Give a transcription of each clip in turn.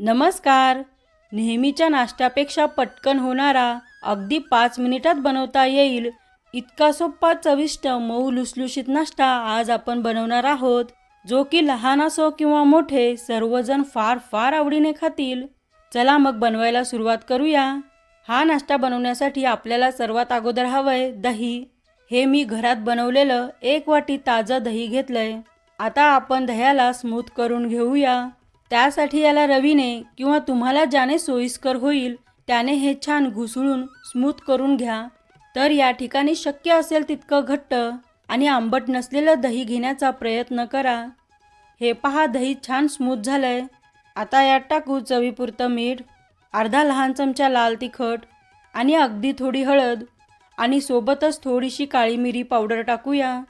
नमस्कार. नेहमीच्या नाश्त्यापेक्षा पटकन होणारा अगदी पाच मिनिटात बनवता येईल इतका सोपा चविष्ट मऊ लुसलुशीत नाश्ता आज आपण बनवणार आहोत जो की लहान असो किंवा मोठे सर्वजण फार फार आवडीने खातील. चला मग बनवायला सुरुवात करूया. हा नाश्ता बनवण्यासाठी आपल्याला सर्वात अगोदर हवंय दही. हे मी घरात बनवलेलं एक वाटी ताजं दही घेतलंय. आता आपण दह्याला स्मूथ करून घेऊया. त्यासाठी याला रवीने किंवा तुम्हाला ज्याने सोयीस्कर होईल त्याने हे छान घुसळून स्मूथ करून घ्या. तर या ठिकाणी शक्य असेल तितकं घट्ट आणि आंबट नसलेलं दही घेण्याचा प्रयत्न करा. हे पहा दही छान स्मूथ झालंय. आता यात टाकू चवीपुरतं मीठ अर्धा लहान चमचा लाल तिखट आणि अगदी थोडी हळद आणि सोबतच थोडीशी काळी मिरी पावडर टाकूया.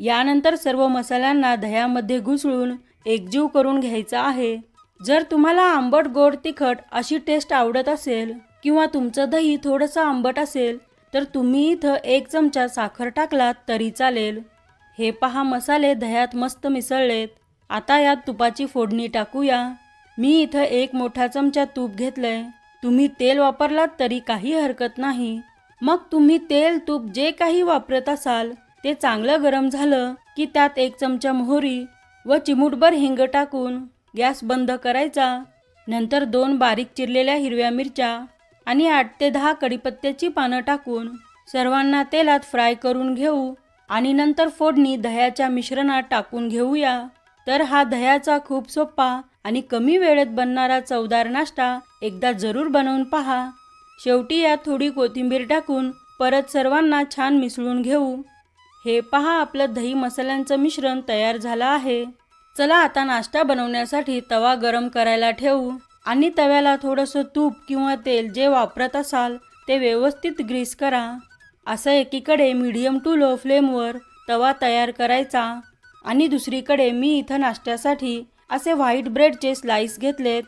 यानंतर सर्व मसाल्यांना दह्यामध्ये घुसळून एकजीव करून घ्यायचा आहे. जर तुम्हाला आंबट गोड तिखट अशी टेस्ट आवडत असेल किंवा तुमचं दही थोडंसं आंबट असेल तर तुम्ही इथं एक चमचा साखर टाकलात तरी चालेल. हे पहा मसाले दह्यात मस्त मिसळलेत. आता यात तुपाची फोडणी टाकूया. मी इथं एक मोठा चमचा तूप घेतलंय. तुम्ही तेल वापरलात तरी काही हरकत नाही. मग तुम्ही तेल तूप जे काही वापरत असाल ते चांगलं गरम झालं की त्यात एक चमचा मोहरी व चिमूटभर हिंग टाकून गॅस बंद करायचा. नंतर दोन बारीक चिरलेल्या हिरव्या मिरच्या आणि आठ ते दहा कडीपत्त्याची पानं टाकून सर्वांना तेलात फ्राय करून घेऊ आणि नंतर फोडणी दह्याच्या मिश्रणात टाकून घेऊया. तर हा दह्याचा खूप सोपा आणि कमी वेळेत बनणारा चवदार नाश्ता एकदा जरूर बनवून पहा. शेवटी यात थोडी कोथिंबीर टाकून परत सर्वांना छान मिसळून घेऊ. हे पहा आपलं दही मसाल्यांचं मिश्रण तयार झालं आहे. चला आता नाश्ता बनवण्यासाठी तवा गरम करायला ठेवू. आणि तव्याला थोडंसं तूप किंवा तेल जे वापरत असाल ते व्यवस्थित ग्रीस करा. असं एकीकडे मीडियम टू लो फ्लेमवर तवा तयार करायचा. आणि दुसरीकडे मी इथं नाश्त्यासाठी असे व्हाईट ब्रेडचे स्लाईस घेतलेत.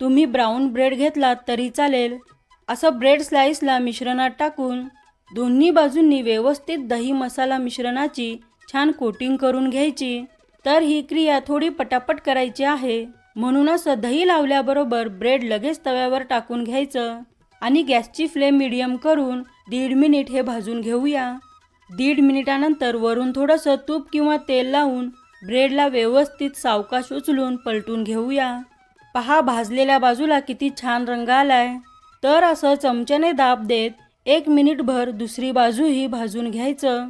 तुम्ही ब्राऊन ब्रेड घेतलात तरी चालेल. असं ब्रेड स्लाईसला मिश्रणात टाकून दोन्ही बाजूंनी व्यवस्थित दही मसाला मिश्रणाची छान कोटिंग करून घ्यायची. तर ही क्रिया थोडी पटापट करायची आहे. म्हणूनच दही लावल्याबरोबर ब्रेड लगेच तव्यावर टाकून घ्यायचं आणि गॅसची फ्लेम मिडियम करून दीड मिनिट हे भाजून घेऊया. दीड मिनिटानंतर वरून थोडंसं तूप किंवा तेल लावून ब्रेडला व्यवस्थित सावकाश उचलून पलटून घेऊया. पहा भाजलेल्या बाजूला किती छान रंग आलाय. तर असं चमच्याने दाब देत एक मिनिटभर दुसरी बाजूही भाजून घ्यायचं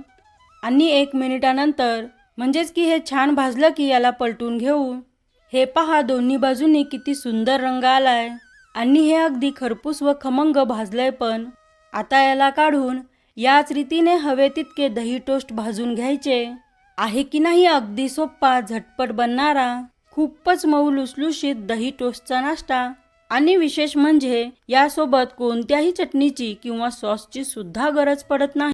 आणि एक मिनिटानंतर म्हणजेच की हे छान भाजलं की याला पलटून घेऊ. हे पहा दोन्ही बाजूंनी किती सुंदर रंग आलाय. आणि हे अगदी खरपूस व खमंग भाजलंय पण. आता याला काढून याच रीतीने हवे तितके दही टोस्ट भाजून घ्यायचे. आहे की नाही अगदी सोप्पा झटपट बनणारा खूपच मऊ लुसलुशीत दही टोस्टचा नाश्ता. आणि विशेष म्हणजे यासोबत कोणत्याही चटणीची किंवा सॉसची सुद्धा गरज पडत नाही.